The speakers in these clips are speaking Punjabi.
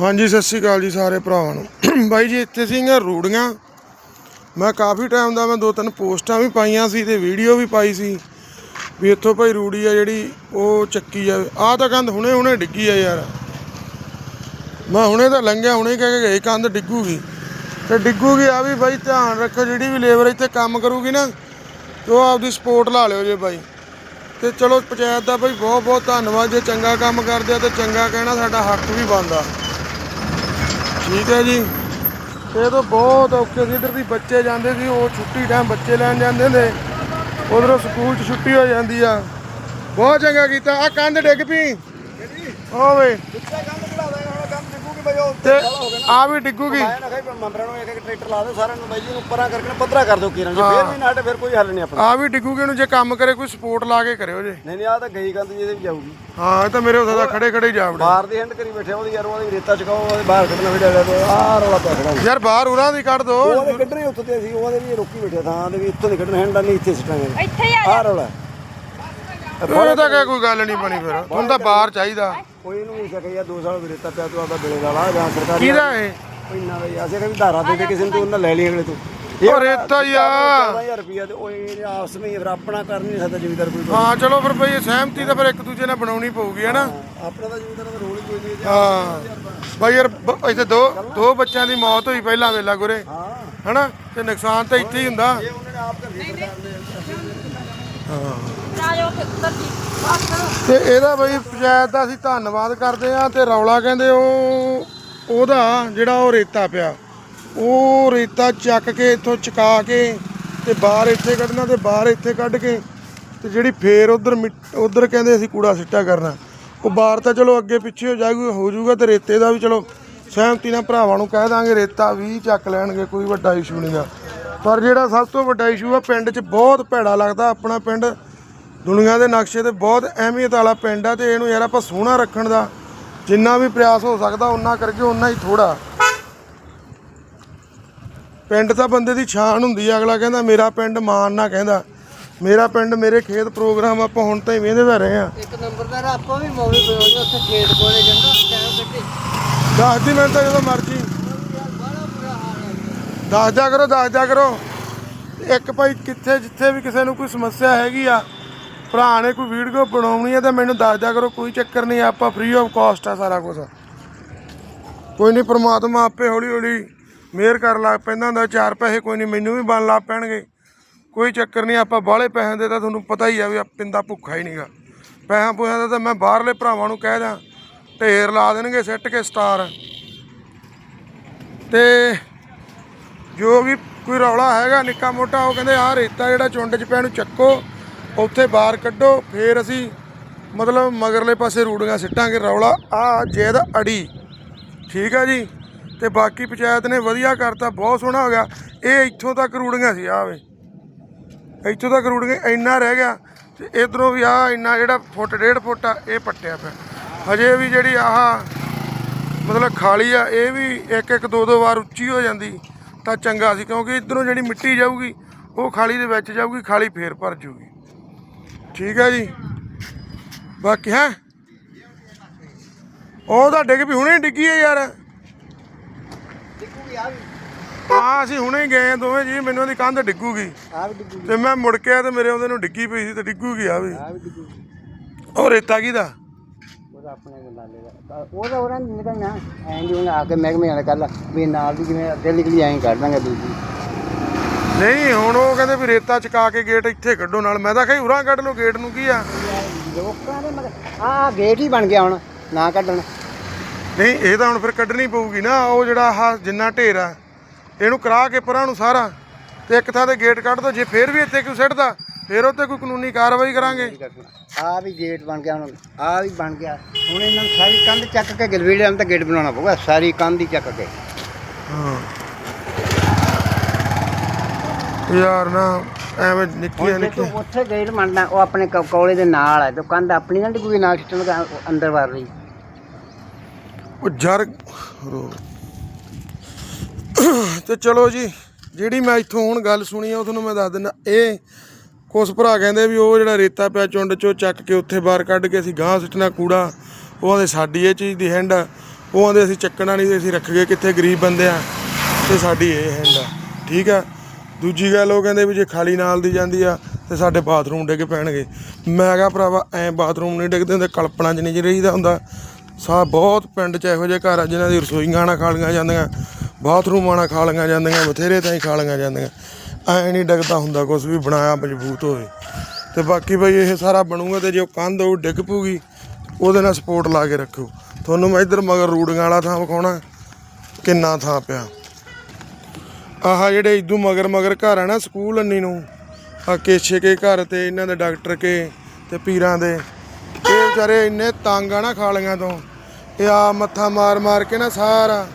ਹਾਂਜੀ, ਸਤਿ ਸ਼੍ਰੀ ਅਕਾਲ ਜੀ ਸਾਰੇ ਭਰਾਵਾਂ ਨੂੰ। ਬਾਈ ਜੀ, ਇੱਥੇ ਸੀਗੀਆਂ ਰੂੜੀਆਂ। ਮੈਂ ਕਾਫੀ ਟਾਈਮ ਦਾ ਮੈਂ ਦੋ ਤਿੰਨ ਪੋਸਟਾਂ ਵੀ ਪਾਈਆਂ ਸੀ ਤੇ ਵੀਡੀਓ ਵੀ ਪਾਈ ਸੀ ਵੀ ਇੱਥੋਂ ਭਾਈ ਰੂੜੀ ਆ ਜਿਹੜੀ, ਉਹ ਚੱਕੀ ਜਾਵੇ ਆਹ ਤਾਂ ਕੰਧ ਹੁਣੇ ਹੁਣੇ ਡਿੱਗੀ ਆ ਯਾਰ। ਮੈਂ ਹੁਣੇ ਤਾਂ ਲੰਘਿਆ, ਹੁਣੇ ਕਹਿ ਕੇ ਗਏ ਕੰਧ ਡਿੱਗੂਗੀ। ਤੇ ਡਿੱਗੂਗੀ, ਆ ਵੀ ਬਾਈ ਧਿਆਨ ਰੱਖੋ ਜਿਹੜੀ ਵੀ ਲੇਬਰ ਇੱਥੇ ਕੰਮ ਕਰੂਗੀ ਨਾ, ਤੇ ਉਹ ਆਪਦੀ ਸਪੋਰਟ ਲਾ ਲਿਓ ਜੇ ਬਾਈ। ਤੇ ਚਲੋ, ਪੰਚਾਇਤ ਦਾ ਬਾਈ ਬਹੁਤ ਬਹੁਤ ਧੰਨਵਾਦ। ਜੇ ਚੰਗਾ ਕੰਮ ਕਰਦੇ ਆ, ਤੇ ਚੰਗਾ ਕਹਿਣਾ, ਸਾਡਾ ਹੱਕ ਵੀ ਬਣਦਾ। ਠੀਕ ਹੈ ਜੀ। ਇਹ ਤਾਂ ਬਹੁਤ ਔਖੇ ਸੀ। ਇੱਧਰ ਦੀ ਬੱਚੇ ਜਾਂਦੇ ਸੀ। ਉਹ ਛੁੱਟੀ ਟਾਈਮ ਬੱਚੇ ਲੈਣ ਜਾਂਦੇ ਹੁੰਦੇ ਉਧਰੋਂ ਸਕੂਲ 'ਚ ਛੁੱਟੀ ਹੋ ਜਾਂਦੀ ਆ। ਬਹੁਤ ਚੰਗਾ ਕੀਤਾ। ਆ ਕੰਧ ਡਿੱਗ ਪਈ। ਓਵੇ ਉਹ ਤੇ ਆ ਵੀ ਡਿੱਗੂਗੀ। ਮੈਂ ਨਾ ਕਹੀ ਮੈਂਬਰਾਂ ਨੂੰ ਇੱਕ ਇੱਕ ਟਰੈਕਟਰ ਲਾ ਦਿਓ ਸਾਰਿਆਂ ਨੂੰ ਬਾਈ ਜੀ ਨੂੰ ਪਰਾਂ ਕਰਕੇ ਨਾ ਪੱਧਰਾ ਕਰ ਦਿਓ ਕੀਰਾਂ ਜੇ। ਫੇਰ ਵੀ ਨਾ ਹਟੇ ਫਿਰ ਕੋਈ ਹੱਲ ਨਹੀਂ ਆਪਣਾ। ਆ ਵੀ ਡਿੱਗੂਗੀ ਇਹਨੂੰ ਜੇ ਕੰਮ ਕਰੇ ਕੋਈ ਸਪੋਰਟ ਲਾ ਕੇ ਕਰਿਓ ਜੇ। ਨਹੀਂ ਨਹੀਂ ਆ ਤਾਂ ਗਈ ਕੰਦ ਜਿਹਦੇ ਵੀ ਜਾਊਗੀ। ਹਾਂ ਇਹ ਤਾਂ ਮੇਰੇ ਉਥੇ ਦਾ ਖੜੇ ਖੜੇ ਜਾ ਵੜੇ। ਬਾਹਰ ਦੀ ਹੈਂਡ ਕਰੀ ਬੈਠੇ ਉਹਦੀ ਯਾਰ ਉਹਦੀ ਰੇਤਾ ਚਕਾਓ ਉਹਦੇ ਬਾਹਰ ਕੱਢਣਾ ਵੀ ਡਿਆ ਆ ਰੌਲਾ ਪਿਆ ਖੜਾ ਯਾਰ ਬਾਹਰ ਉਰਾਂ ਦੀ ਕੱਢ ਦੋ। ਉਹਦੇ ਕੱਢਣੇ ਉੱਥੇ ਤੇ ਅਸੀਂ ਉਹਦੇ ਵੀ ਰੋਕੀ ਬੈਠੇ ਥਾਂ ਦੇ ਵੀ ਇੱਥੋਂ ਨਹੀਂ ਕੱਢਣਾ ਹੈਂਡਾ ਨਹੀਂ ਇੱਥੇ ਸਿੱਟਾਂਗੇ। ਇੱਥੇ ਆ ਰੌਲਾ। ਇਹ ਤਾਂ ਕਹਿ ਕੋਈ ਗੱਲ ਨਹੀਂ ਬਣੀ ਫਿਰ। ਤੁਹਾਨੂੰ ਤਾਂ ਬਾਹਰ ਚਾਹੀਦਾ। ਕੋਈ ਨੂੰ ਨਹੀਂ ਸਕੇ ਯਾਰ 2 ਸਾਲ ਵੀ ਰੇਤਾ ਪਿਆ ਤੂੰ ਆਪਦਾ ਬਿਲੇ ਦਾ ਲਾ ਜਾਂ ਸਰਕਾਰ ਕਿਹਦਾ ਇਹ? ਕੋਈ ਨਾ ਬਈ ਅਸੀਂ ਕਹਿੰਦੇ ਧਾਰਾ ਦੇ ਦੇ ਕਿਸੇ ਨੂੰ ਤੂੰ ਉਹਨਾਂ ਲੈ ਲਈ ਅਗਲੇ ਤੋਂ। ਉਹ ਰੇਤਾ ਹੀ ਆ। 14000 ਰੁਪਿਆ ਤੇ ਉਹ ਇਹ ਆਪਸ ਵਿੱਚ ਫਿਰ ਆਪਣਾ ਕਰ ਨਹੀਂ ਸਕਦਾ ਜ਼ਿਮੀਦਾਰ ਕੋਈ। ਹਾਂ ਚਲੋ ਫਿਰ ਇਹ ਸਹਿਮਤੀ ਤਾਂ ਫਿਰ ਇੱਕ ਦੂਜੇ ਨਾਲ ਬਣਾਉਣੀ ਪਊਗੀ ਹੈ ਨਾ? ਆਪਣਾ ਤਾਂ ਜ਼ਿਮੀਦਾਰਾਂ ਦਾ ਰੋਲ ਹੀ ਕੋਈ ਨਹੀਂ ਹੈ। ਹਾਂ। ਬਾਈ ਯਾਰ ਇੱਥੇ ਦੋ ਦੋ ਬੱਚਿਆਂ ਦੀ ਮੌਤ ਹੋਈ ਪਹਿਲਾਂ ਵੇਲਾ ਗੁਰੇ। ਹਾਂ। ਹਨਾ ਤੇ ਨੁਕਸਾਨ ਤਾਂ ਇੱਥੇ ਹੀ ਹੁੰਦਾ। ਇਹ ਉਹਨਾਂ ਨੇ ਆਪ ਕਰ ਦਿੱਤਾ ਬਸ ਤੇ ਇਹਦਾ ਬਈ ਪੰਚਾਇਤ ਦਾ ਅਸੀਂ ਧੰਨਵਾਦ ਕਰਦੇ ਆ ਤੇ ਰੌਲਾ ਕਹਿੰਦੇ ਉਹ, ਉਹਦਾ ਜਿਹੜਾ ਉਹ ਰੇਤਾ ਪਿਆ, ਉਹ ਰੇਤਾ ਚੱਕ ਕੇ ਇੱਥੋਂ ਚਕਾ ਕੇ ਤੇ ਬਾਹਰ ਇੱਥੇ ਕੱਢਣਾ ਤੇ ਬਾਹਰ ਇੱਥੇ ਕੱਢ ਕੇ ਤੇ ਜਿਹੜੀ ਫੇਰ ਉਧਰ ਉਧਰ ਕਹਿੰਦੇ ਅਸੀਂ ਕੂੜਾ ਸਿੱਟਾ ਕਰਨਾ। ਉਹ ਬਾਹਰ ਤਾਂ ਚਲੋ ਅੱਗੇ ਪਿੱਛੇ ਹੋ ਜਾਊਗਾ ਹੋ ਜਾਊਗਾ ਤੇ ਰੇਤੇ ਦਾ ਵੀ ਚਲੋ ਸਹਿਮਤੀ ਨਾਲ ਭਰਾਵਾਂ ਨੂੰ ਕਹਿ ਦਾਂਗੇ, ਰੇਤਾ ਵੀ ਚੱਕ ਲੈਣਗੇ, ਕੋਈ ਵੱਡਾ ਇਸ਼ੂ ਨਹੀਂਗਾ ਪਰ ਜਿਹੜਾ ਸਭ ਤੋਂ ਵੱਡਾ ਇਸ਼ੂ ਆ, ਪਿੰਡ 'ਚ ਬਹੁਤ ਭੈੜਾ ਲੱਗਦਾ, ਆਪਣਾ ਪਿੰਡ ਦੁਨੀਆ ਦੇ ਨਕਸ਼ੇ ਤੇ ਬਹੁਤ ਅਹਿਮੀਅਤ ਵਾਲਾ ਪਿੰਡ ਆ ਤੇ ਇਹਨੂੰ ਯਾਰ ਆਪਾਂ ਸੋਹਣਾ ਰੱਖਣ ਦਾ ਜਿੰਨਾ ਵੀ ਪ੍ਰਯਾਸ ਹੋ ਸਕਦਾ ਉਹਨਾਂ ਕਰਕੇ ਉਹਨਾਂ ਹੀ ਥੋੜਾ ਪਿੰਡ ਤਾਂ ਬੰਦੇ ਦੀ ਛਾਣ ਹੁੰਦੀ ਆ ਅਗਲਾ ਕਹਿੰਦਾ ਮੇਰਾ ਪਿੰਡ ਮਾਨ ਨਾ ਕਹਿੰਦਾ। ਮੇਰਾ ਪਿੰਡ ਮੇਰੇ ਖੇਤ ਪ੍ਰੋਗਰਾਮ ਆਪਾਂ ਹੁਣ ਤਾਂ ਹੀ ਵੇਂਦੇ ਤਾਂ ਰਹੇ ਆ। ਇੱਕ ਨੰਬਰਦਾਰ ਆਪਾਂ ਵੀ ਮੌਲੀ ਬਣਾਉਂਦੇ ਉੱਥੇ ਖੇਤ ਕੋਲੇ ਜਾਂਦਾ ਟਾਈਮ ਕੱਢੇ। ਦੱਸ ਦੀ ਮਿੰਟ ਜਦੋਂ ਮਰਜ਼ੀ। ਦੱਸ ਦਿਆ ਕਰੋ ਦੱਸ ਦਿਆ ਕਰੋ। ਇੱਕ ਭਾਈ ਕਿੱਥੇ ਜਿੱਥੇ ਵੀ ਕਿਸੇ ਨੂੰ ਕੋਈ ਸਮੱਸਿਆ ਹੈਗੀ ਆ ਭਰਾ ਨੇ ਕੋਈ ਵੀਡੀਓ ਬਣਾਉਣੀ ਹੈ ਤਾਂ ਮੈਨੂੰ ਦੱਸ ਦਿਆ ਕਰੋ, ਕੋਈ ਚੱਕਰ ਨਹੀਂ, ਆਪਾਂ ਫ੍ਰੀ ਆਫ ਕਾਸਟ ਆ ਸਾਰਾ ਕੁਝ ਕੋਈ ਨਹੀਂ, ਪ੍ਰਮਾਤਮਾ ਆਪੇ ਹੌਲੀ ਹੌਲੀ ਮਿਹਰ ਕਰ ਲੱਗ ਪੈਂਦਾ ਹੁੰਦਾ ਚਾਰ ਪੈਸੇ ਕੋਈ ਨਹੀਂ, ਮੈਨੂੰ ਵੀ ਬਣ ਲੱਗ ਪੈਣਗੇ। ਕੋਈ ਚੱਕਰ ਨਹੀਂ, ਆਪਾਂ ਬਾਹਲੇ ਪੈਸਿਆਂ ਦੇ ਤਾਂ ਤੁਹਾਨੂੰ ਪਤਾ ਹੀ ਆ ਵੀ ਆ ਪਿੰਦਾ ਭੁੱਖਾ ਹੀ ਨਹੀਂਗਾ। ਪੈਸਿਆਂ ਪੂਸਿਆਂ ਦਾ ਤਾਂ ਮੈਂ ਬਾਹਰਲੇ ਭਰਾਵਾਂ ਨੂੰ ਕਹਿ ਦਾਂ ਢੇਰ ਲਾ ਦੇਣਗੇ ਸਿੱਟ ਕੇ ਸਟਾਰ। ਤੇ ਜੋ ਵੀ ਕੋਈ ਰੌਲਾ ਹੈਗਾ, ਨਿੱਕਾ ਮੋਟਾ, ਉਹ ਕਹਿੰਦੇ, ਆਹ ਰੇਤਾ ਜਿਹੜਾ ਚੁੰਡ 'ਚ ਪਿਆ ਨੂੰ ਚੱਕੋ। ਉੱਥੇ ਬਾਹਰ ਕੱਢੋ, ਫੇਰ ਅਸੀਂ ਮਤਲਬ ਮਗਰਲੇ ਪਾਸੇ ਰੂੜੀਆਂ ਸਿੱਟਾਂਗੇ ਰੌਲਾ। ਆ ਜੇਦ ਅੜੀ। ਠੀਕ ਆ ਜੀ? ਤੇ ਬਾਕੀ ਪੰਚਾਇਤ ਨੇ ਵਧੀਆ ਕਰਤਾ, ਬਹੁਤ ਸੋਹਣਾ ਹੋ ਗਿਆ। ਇਹ ਇੱਥੋਂ ਤੱਕ ਰੂੜੀਆਂ ਸੀ ਆ ਵੇ। ਇੱਥੋਂ ਤੱਕ ਰੂੜੀਆਂ ਇੰਨਾ ਰਹਿ ਗਿਆ, ਤੇ ਇਧਰੋਂ ਵੀ ਆ ਇੰਨਾ ਜਿਹੜਾ ਫੁੱਟ, ਡੇਢ ਫੁੱਟ ਆ, ਇਹ ਪੱਟਿਆ ਪਿਆ। ਹਜੇ ਵੀ ਜਿਹੜੀ ਆਹ ਮਤਲਬ ਖਾਲੀ ਆ, ਇਹ ਵੀ ਇੱਕ ਇੱਕ, ਦੋ ਦੋ ਵਾਰ ਉੱਚੀ ਹੋ ਜਾਂਦੀ, ਤਾਂ ਚੰਗਾ ਸੀ, ਕਿਉਂਕਿ ਇਧਰੋਂ ਜਿਹੜੀ ਮਿੱਟੀ ਜਾਊਗੀ, ਉਹ ਖਾਲੀ ਦੇ ਵਿੱਚ ਜਾਊਗੀ, ਖਾਲੀ ਫੇਰ ਭਰ ਜੂਗੀ ਠੀਕ ਹੈ ਜੀ। ਬਾਕੀ ਹੈ? ਉਹ ਤਾਂ ਡਿੱਗ ਵੀ ਹੁਣੇ ਡਿੱਗੀ ਹੈ ਯਾਰ। ਹਾਂ ਅਸੀਂ ਹੁਣੇ ਗਏ ਆ ਦੋਵੇਂ ਜੀ ਮੈਨੂੰ ਉਹਦੀ ਕੰਧ ਡਿੱਗੂਗੀ। ਆ ਵੀ ਡਿੱਗੂ ਤੇ ਮੈਂ ਮੁੜ ਕੇ ਆਇਆ ਤੇ ਮੇਰੇ ਉਹਦੇ ਨੂੰ ਡਿੱਗੀ ਪਈ ਸੀ ਤੇ ਡਿੱਗੂਗੀ ਆ ਵੀ। ਆ ਵੀ ਉਹ ਰੇਤਾ ਕਿਹਦਾ? ਉਹਦਾ ਆਪਣੇ ਕੋਲ ਲਾਲੇ ਦਾ। ਉਹਦਾ ਉਹਨਾਂ ਨਿਕਲਣਾ। ਐਂ ਜੀ ਉਹਨੇ ਆ ਕੇ ਮਹਿਕਮੇ ਵਾਲੇ ਕੱਲ ਵੀ ਨਾਲ ਦੀ ਜਿਵੇਂ ਅੱਧੇ ਨਿਕਲੀ ਐਂ ਕੱਢ ਦਾਂਗੇ ਦੂਜੀ। ਨਹੀਂ ਹੁਣ ਉਹ ਕਹਿੰਦੇ ਵੀ ਰੇਤਾ ਚਕਾ ਕੇ ਗੇਟ ਇੱਥੇ ਕੱਢੋ ਨਾਲ। ਮੈਂ ਤਾਂ ਕਹੀ ਉਰਾਂ ਕੱਢ ਲਓ ਗੇਟ ਨੂੰ ਕੀ ਆ? ਲੋਕਾਂ ਦੇ ਮਗਰ ਆ ਗੇਟ ਹੀ ਬਣ ਗਿਆ ਹੁਣ ਨਾ ਕੱਢਣ। ਨਹੀਂ ਇਹ ਤਾਂ ਹੁਣ ਫਿਰ ਕੱਢਣੀ ਪਊਗੀ ਨਾ ਉਹ ਜਿਹੜਾ ਆਹ ਜਿੰਨਾ ਢੇਰ ਆ ਇਹਨੂੰ ਕਰਾ ਕੇ ਪਰਾਂ ਨੂੰ ਸਾਰਾ। ਤੇ ਇੱਕ ਥਾਂ ਤੇ ਗੇਟ ਕੱਢ ਦੋ ਜੇ ਫੇਰ ਵੀ ਇੱਥੇ ਕੋਈ ਸਿੱਟਦਾ ਫੇਰ ਉੱਤੇ ਕੋਈ ਕਾਨੂੰਨੀ ਕਾਰਵਾਈ ਕਰਾਂਗੇ। ਆ ਵੀ ਗੇਟ ਬਣ ਗਿਆ ਹੁਣ ਆ ਵੀ ਬਣ ਗਿਆ। ਹੁਣ ਇਹਨਾਂ ਨੂੰ ਸਾਰੀ ਕੰਧ ਚੱਕ ਕੇ ਗਲਵੇੜਿਆਂ ਨੂੰ ਤਾਂ ਗੇਟ ਬਣਾਉਣਾ ਪਊਗਾ ਸਾਰੀ ਕੰਧ ਹੀ ਚੱਕ ਕੇ। ਹਾਂ। ਯਾਰ ਨਾ ਐਵੇਂ ਨਿੱਕੀਆਂ ਜੇ ਤੂੰ ਨਿੱਕੀਆਂ। ਉੱਥੇ ਗੇਟ ਬਣਨਾ ਉਹ ਆਪਣੇ ਕ- ਕੋਲੇ ਦੇ ਨਾਲ ਹੈ ਤੇ ਕੰਧ ਆਪਣੀ ਨਾ ਡਿੱਗੂਗੀ ਨਾਲ ਸਿੱਟਣ ਦਾ ਅੰਦਰ ਵੜ ਰਹੀ। ਉਹ ਜਰ ਰੋ ਤੇ ਚਲੋ ਜੀ ਜਿਹੜੀ ਮੈਂ ਇੱਥੋਂ ਹੁਣ ਗੱਲ ਸੁਣੀ ਆ ਉਹ ਤੁਹਾਨੂੰ ਮੈਂ ਦੱਸ ਦਿੰਦਾ। ਇਹ ਕੁਛ ਭਰਾ ਕਹਿੰਦੇ ਵੀ ਉਹ ਜਿਹੜਾ ਰੇਤਾ ਪਿਆ ਚੁੰਡ ਚੋਂ ਚੱਕ ਕੇ ਉੱਥੇ ਬਾਹਰ ਕੱਢ ਕੇ ਅਸੀਂ ਗਾਂ ਸੁੱਟਣਾ ਕੂੜਾ ਉਹ ਆਂਦੇ ਸਾਡੀ ਇਹ ਚੀਜ਼ ਦੀ ਹੈਂਡ ਆ। ਉਹ ਆਂਦੇ ਅਸੀਂ ਚੱਕਣਾ ਨਹੀਂ ਤੇ ਅਸੀਂ ਰੱਖ ਗਏ ਕਿੱਥੇ ਗਰੀਬ ਬੰਦੇ ਆ ਤੇ ਸਾਡੀ ਇਹ ਹੈਂਡ ਆ। ਠੀਕ ਆ? ਦੂਜੀ ਗੱਲ ਉਹ ਕਹਿੰਦੇ ਵੀ ਜੇ ਖਾਲੀ ਨਾਲ ਦੀ ਜਾਂਦੀ ਆ ਤੇ ਸਾਡੇ ਬਾਥਰੂਮ ਡਿੱਗ ਪੈਣਗੇ। ਮੈਂ ਕਿਹਾ ਭਰਾਵਾ, ਐ ਬਾਥਰੂਮ ਨਹੀਂ ਡਿੱਗਦੇ ਹੁੰਦੇ, ਕਲਪਨਾ 'ਚ ਨਹੀਂ ਰਹੀਦਾ ਹੁੰਦਾ। ਸਾ ਬਹੁਤ ਪਿੰਡ 'ਚ ਇਹੋ ਜਿਹੇ ਘਰ ਆ ਜਿਨ੍ਹਾਂ ਦੀ ਰਸੋਈਆਂ ਨਾ ਖਾਲੀਆਂ ਜਾਂਦੀਆਂ, ਬਾਥਰੂਮਾਂ ਨਾ ਖਾਲੀਆਂ ਜਾਂਦੀਆਂ, ਬਥੇਰੇ ਤਾਂ ਹੀ ਖਾਲੀਆਂ ਜਾਂਦੀਆਂ। ਐ ਨਹੀਂ ਡਿੱਗਦਾ ਹੁੰਦਾ ਕੁਝ ਵੀ, ਬਣਾਇਆ ਮਜ਼ਬੂਤ ਹੋਵੇ। ਤੇ ਬਾਕੀ ਬਈ ਇਹ ਸਾਰਾ ਬਣੂਗਾ ਤੇ ਜੇ ਉਹ ਕੰਧ ਉਹ ਡਿੱਗ ਪੂਗੀ ਉਹਦੇ ਨਾਲ ਸਪੋਰਟ ਲਾ ਕੇ ਰੱਖੋ ਤੁਹਾਨੂੰ ਮੈਂ ਇੱਧਰ ਮਗਰ ਰੂੜੀਆਂ ਵਾਲਾ ਥਾਂ ਵਿਖਾਉਣਾ, ਕਿੰਨਾ ਥਾਂ ਪਿਆ। ਆਹ ਜਿਹੜੇ ਇਦੂ ਮਗਰ ਮਗਰ ਘਰ ਆ ਨਾ, ਸਕੂਲ ਅੰਨੀ ਨੂੰ। ਆ ਕੇਛੇ ਕੇ ਘਰ ਤੇ, ਇਹਨਾਂ ਦੇ ਡਾਕਟਰ ਕੇ ਤੇ ਪੀਰਾਂ ਦੇ। ਇਹ ਵਿਚਾਰੇ ਇੰਨੇ ਤੰਗ ਆ ਨਾ ਖਾਲੀਆਂ ਤੋਂ। ਇਹ ਆ ਮੱਥਾ ਮਾਰ ਮਾਰ ਕੇ ਨਾ ਸਾਰਾ।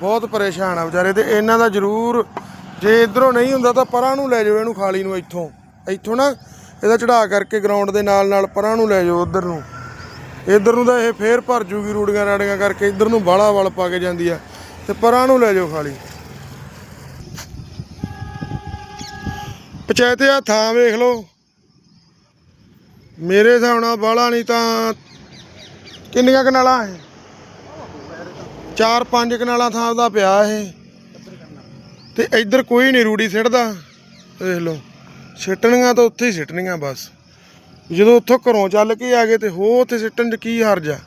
ਬਹੁਤ ਪਰੇਸ਼ਾਨ ਆ ਵਿਚਾਰੇ ਤੇ। ਇਹਨਾਂ ਦਾ ਜ਼ਰੂਰ, ਜੇ ਇਧਰੋਂ ਨਹੀਂ ਹੁੰਦਾ ਤਾਂ ਪਰਾਂ ਨੂੰ ਲੈ ਜਾਓ ਇਹਨੂੰ ਖਾਲੀ ਨੂੰ ਇੱਥੋਂ। ਇੱਥੋਂ ਨਾ ਇਹਦਾ ਚੜਾ ਕਰਕੇ ਗਰਾਊਂਡ ਦੇ ਨਾਲ ਨਾਲ ਪਰਾਂ ਨੂੰ ਲੈ ਜਾਓ ਉਧਰ ਨੂੰ। ਇਧਰ ਨੂੰ ਤਾਂ ਇਹ ਫੇਰ ਭਰ ਜੂਗੀ ਰੂੜੀਆਂ ਰਾੜੀਆਂ ਕਰਕੇ। ਇਧਰ ਨੂੰ ਬਾਲਾ ਵਲ ਪਾ ਕੇ ਜਾਂਦੀ ਆ। ਤੇ ਪਰਾਂ ਨੂੰ ਲੈ ਜਾਓ ਖਾਲੀ। ਪੰਚਾਇਤ ਆ, ਥਾਂ ਵੇਖ ਲਓ। ਮੇਰੇ ਹਿਸਾਬ ਨਾਲ ਬਾਲਾ ਨਹੀਂ ਤਾਂ ਕਿੰਨੀਆਂ ਕਨਾਲਾਂ ਹੈ ਚਾਰ ਪੰਜ ਕਨਾਲਾਂ ਥਾਂ ਦਾ ਪਿਆ ਇਹ। ਤੇ ਇੱਧਰ ਕੋਈ ਨਹੀਂ ਰੂੜੀ ਸਿੱਟਦਾ। ਵੇਖ ਲਓ, ਸਿੱਟਣੀਆਂ ਤਾਂ ਉੱਥੇ ਹੀ ਸਿੱਟਣੀਆਂ ਬਸ। ਜਦੋਂ ਉੱਥੋਂ ਘਰੋਂ ਚੱਲ ਕੇ ਆ ਗਏ ਤੇ ਹੋ ਉੱਥੇ ਸਿੱਟਣ 'ਚ ਕੀ ਹਰਜ ਆ?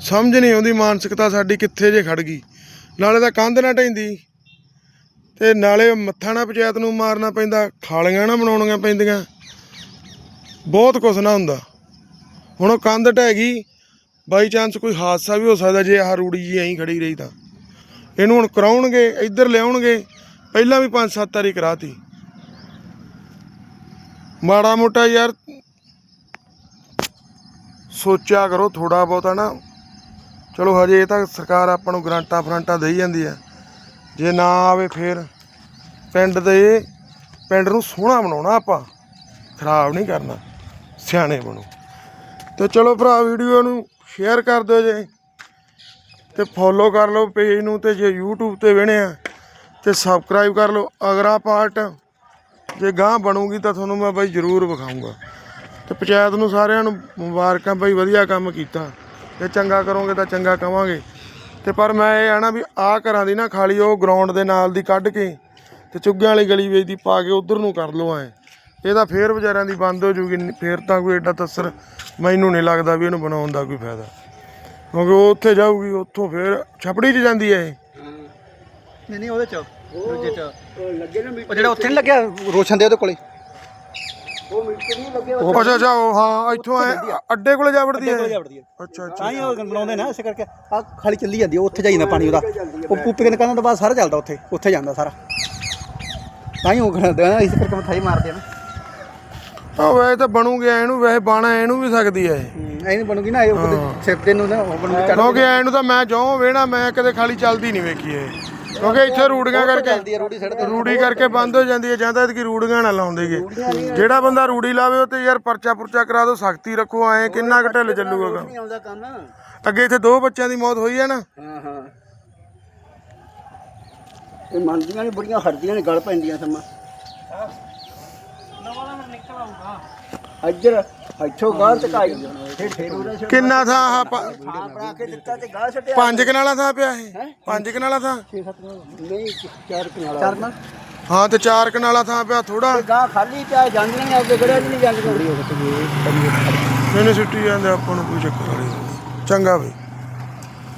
ਸਮਝ ਨਹੀਂ ਆਉਂਦੀ, ਮਾਨਸਿਕਤਾ ਸਾਡੀ ਕਿੱਥੇ ਜੇ ਖੜ ਗਈ। ਨਾਲੇ ਤਾਂ ਕੰਧ ਨਾ ਢੈਂਦੀ ਤੇ ਨਾਲੇ ਮੱਥਾ ਨਾ ਪੰਚਾਇਤ ਨੂੰ ਮਾਰਨਾ ਪੈਂਦਾ ਖਾਲੀਆਂ ਨਾ ਬਣਾਉਣੀਆਂ ਪੈਂਦੀਆਂ। ਬਹੁਤ ਕੁਛ ਨਾ ਹੁੰਦਾ। ਹੁਣ ਉਹ ਕੰਧ ਢਹਿ ਗਈ, ਬਾਈ ਚਾਂਸ ਕੋਈ ਹਾਦਸਾ ਵੀ ਹੋ ਸਕਦਾ ਜੇ ਆਹ ਰੂੜੀ ਜੀ ਐਂ ਖੜੀ ਰਹੀ ਤਾਂ। ਇਹਨੂੰ ਹੁਣ ਕਰਾਉਣਗੇ, ਇੱਧਰ ਲਿਆਉਣਗੇ, ਪਹਿਲਾਂ ਵੀ ਪੰਜ ਸੱਤ ਵਾਰੀ ਕਰਾਤੀ। ਮਾੜਾ ਮੋਟਾ ਯਾਰ, ਸੋਚਿਆ ਕਰੋ ਥੋੜਾ ਬਹੁਤਾ ਨਾ। ਚਲੋ ਹਜੇ ਇਹ ਤਾਂ ਸਰਕਾਰ ਆਪਾਂ ਨੂੰ ਗਰਾਂਟਾਂ ਫਰੰਟਾਂ ਦੇਈ ਜਾਂਦੀ ਹੈ ਜੇ ਨਾ ਆਵੇ ਫੇਰ ਪਿੰਡ ਦੇ, ਪਿੰਡ ਨੂੰ ਸੋਹਣਾ ਬਣਾਉਣਾ ਆਪਾਂ। ਖਰਾਬ ਨਹੀਂ ਕਰਨਾ, ਸਿਆਣੇ ਬਣੋ। ਤੇ ਚਲੋ ਭਰਾ, ਵੀਡੀਓ ਨੂੰ ਸ਼ੇਅਰ ਕਰ ਦਿਓ ਜੇ। ਤੇ ਫੋਲੋ ਕਰ ਲਓ ਪੇਜ ਨੂੰ ਤੇ ਜੇ YouTube ਤੇ ਵੇਣੇ ਆ, ਤੇ ਸਬਸਕ੍ਰਾਈਬ ਕਰ ਲਓ। ਅਗਰਾ ਪਾਰਟ ਜੇ ਗਾਂ ਬਣੂਗੀ ਤਾਂ ਤੁਹਾਨੂੰ ਮੈਂ ਬਾਈ ਜ਼ਰੂਰ ਵਿਖਾਊਂਗਾ। ਤੇ ਪੰਚਾਇਤ ਨੂੰ ਸਾਰਿਆਂ ਨੂੰ ਮੁਬਾਰਕਾਂ ਬਾਈ, ਵਧੀਆ ਕੰਮ ਕੀਤਾ। ਜੇ ਚੰਗਾ ਕਰੋਗੇ ਤਾਂ ਚੰਗਾ ਕਵਾਂਗੇ। ਤੇ ਪਰ ਮੈਂ ਇਹ ਆਣਾ ਵੀ ਆਹ ਘਰਾਂ ਦੀ ਨਾ ਖਾਲੀ ਉਹ ਗਰਾਊਂਡ ਦੇ ਨਾਲ ਦੀ ਕੱਢ ਕੇ ਤੇ ਚੁੱਗਿਆਂ ਵਾਲੀ ਗਲੀ ਵਿੱਚ ਦੀ ਪਾ ਕੇ ਉਧਰ ਨੂੰ ਕਰ ਲਓ ਐ ਇਹਦਾ ਫੇਰ ਵਿਚਾਰਿਆਂ ਦੀ ਬੰਦ ਹੋ ਜੂਗੀ ਫੇਰ ਤਾਂ ਕੋਈ ਐਡਾ ਤਸਰ ਮੈਨੂੰ ਨਹੀਂ ਲੱਗਦਾ ਵੀ ਇਹਨੂੰ ਬਣਾਉਣ ਦਾ ਕੋਈ ਫਾਇਦਾ। ਕਿਉਂਕਿ ਉਹ ਉੱਥੇ ਜਾਊਗੀ ਉੱਥੋਂ ਫੇਰ ਛਪੜੀ 'ਚ ਜਾਂਦੀ ਐ ਇਹ। ਨਹੀਂ ਨਹੀਂ ਉਹਦੇ ਚ ਦੂਜੇ ਚ। ਉਹ ਲੱਗੇ ਨਾ ਉਹ ਜਿਹੜਾ ਉੱਥੇ ਨਹੀਂ ਲੱਗਿਆ ਰੋਸ਼ਨ ਦੇ ਉਹਦੇ ਕੋਲੇ? ਉਹ ਨਹੀਂ ਲੱਗੇ ਅੱਛਾ ਅੱਛਾ ਉਹ ਹਾਂ ਇੱਥੋਂ ਐ ਅੱਡੇ ਕੋਲੇ ਜਾ ਵੜਦੀ ਹੈ ਅੱਛਾ ਅੱਛਾ ਤਾਂ ਹੀ ਉਹ ਬਣਾਉਂਦੇ ਨਾ ਇਸੇ ਕਰਕੇ। ਆ ਖਾਲੀ ਚੱਲੀ ਜਾਂਦੀ ਹੈ, ਉੱਥੇ ਜਾਈ ਜਾਂਦਾ ਪਾਣੀ ਉਹਦਾ। ਉਹ ਪੂਪੇ ਕੇ ਨਿਕਲਣ ਤੋਂ ਬਾਅਦ ਸਾਰਾ ਚੱਲਦਾ ਉੱਥੇ ਉੱਥੇ ਜਾਂਦਾ ਸਾਰਾ। ਤਾਂ ਹੀ ਉਹ ਕਰਦੇ ਆ ਇਸ ਕਰਕੇ ਮਥਾਈ ਮਾਰਦੇ ਆ ਨਾ। ਵੈਸੇ ਤਾਂ ਬਣੂਗੀ ਇਹਨੂੰ ਵੈਸੇ ਬਾਣਾ ਇਹਨੂੰ ਵੀ ਸਕਦੀ ਐ ਇਹ। ਐ ਨਹੀਂ ਬਣੂਗੀ ਨਾ ਇਹ ਸਿਰ ਦੇ ਨੂੰ ਨਾ ਉਹ ਬਣੂਗੀ ਚੜ੍ਹ ਕਿਉਂਕਿ ਇਹਨੂੰ ਤਾਂ ਮੈਂ ਜੋਂ ਵੇਣਾ ਮੈਂ ਕਦੇ ਖਾਲੀ ਚੱਲਦੀ ਨਹੀਂ ਵੇਖੀ ਇਹ। ਕਿਉਂਕਿ ਇੱਥੇ ਰੂੜੀਆਂ ਕਰਕੇ ਰੂੜੀ ਕਰਕੇ ਬੰਦ ਹੋ ਜਾਂਦੀ ਹੈ ਜਾਂ ਤਾਂ ਇਹਦੀ ਰੂੜੀਆਂ ਨਾ ਲਾਉਂਦੇਗੇ ਜਿਹੜਾ ਬੰਦਾ ਰੂੜੀ ਲਾਵੇ ਉਹ ਤੇ ਯਾਰ ਪਰਚਾ ਪੁਰਚਾ ਕਰਾ ਦੋ ਸਖਤੀ ਰੱਖੋ ਐ ਕਿੰਨਾ ਕੁ ਢਿੱਲ ਚੱਲੂਗਾ ਕੰਮ। ਨਹੀਂ ਆਉਂਦਾ ਕੰਮ। ਅੱਗੇ ਇੱਥੇ ਦੋ ਬੱਚਿਆਂ ਦੀ ਮੌਤ ਹੋਈ ਹੈ ਨਾ। ਹਾਂ ਹਾਂ। ਇਹ ਮੰਨਦੀਆਂ ਨੇ ਬੁੜੀਆਂ ਹਰਦੀਆਂ ਨੇ ਗਲ ਪੈਂਦੀਆਂ ਸਮਾਂ। ਇੱਧਰ ਇੱਥੋਂ ਗਾਲ ਟਕਾਈ ਫਿਰ ਫੇਰ ਉਹਦਾ ਸਿਰ ਕਿੰਨਾ ਥਾਂ ਆਹ ਪ- ਥਾਂ ਬਣਾ ਕੇ ਦਿੱਤਾ ਤੇ ਗਾਲ ਛੱਡਿਆ ਪੰਜ ਕਨਾਲਾ ਥਾਂ ਪਿਆ ਇਹ? ਪੰਜ ਕਨਾਲਾ ਥਾਂ? ਨਹੀਂ ਚਾਰ ਕਨਾਲਾ। ਚਾਰ ਨਾਲ ਹਾਂ ਤੇ ਚਾਰ ਕਨਾਲਾ ਥਾਂ ਪਿਆ ਥੋੜਾ ਗਾਂ ਖਾਲੀ ਪਿਆ ਜਾਂਦੀਆਂ ਨੇ ਅੱਗੇ ਗੜਿਆ ਨਹੀਂ ਜਾਂਦੀਆਂ ਮੈਨੂੰ ਛੁੱਟੀ ਜਾਂਦੇ ਆਪਾਂ ਨੂੰ ਕੋਈ ਚੱਕਰ ਵਾਲੀ ਗੱਲ ਨਹੀਂ। ਚੰਗਾ ਬਈ।